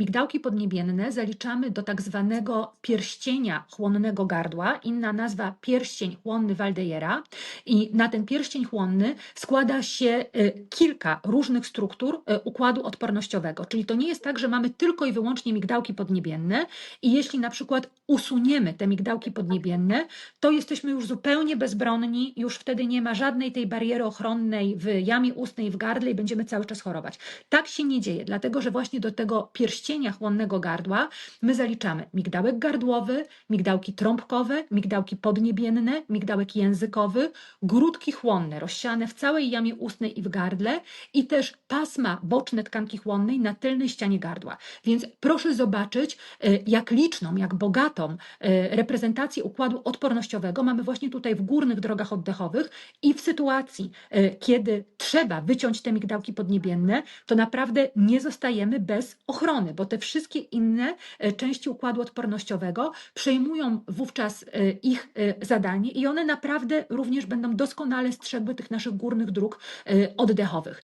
Migdałki podniebienne zaliczamy do tak zwanego pierścienia chłonnego gardła, inna nazwa pierścień chłonny Waldejera. I na ten pierścień chłonny składa się y, kilka różnych struktur y, układu odpornościowego. Czyli to nie jest tak, że mamy tylko i wyłącznie migdałki podniebienne i jeśli na przykład usuniemy te migdałki podniebienne, to jesteśmy już zupełnie bezbronni, już wtedy nie ma żadnej tej bariery ochronnej w jamie ustnej, w gardle i będziemy cały czas chorować. Tak się nie dzieje, dlatego że właśnie do tego pierścienia chłonnego gardła my zaliczamy migdałek gardłowy, migdałki trąbkowe, migdałki podniebienne, migdałek językowy, grudki chłonne rozsiane w całej jamie ustnej i w gardle i też pasma boczne tkanki chłonnej na tylnej ścianie gardła. Więc proszę zobaczyć, e, jak liczną, jak bogatą e, reprezentację układu odpornościowego mamy właśnie tutaj w górnych drogach oddechowych i w sytuacji, e, kiedy trzeba wyciąć te migdałki podniebienne, to naprawdę nie zostajemy bez ochrony, bo te wszystkie inne e, części układu odpornościowego przejmują wówczas e, ich e, zadanie i one naprawdę również będą doskonale strzegły tych naszych górnych dróg oddechowych.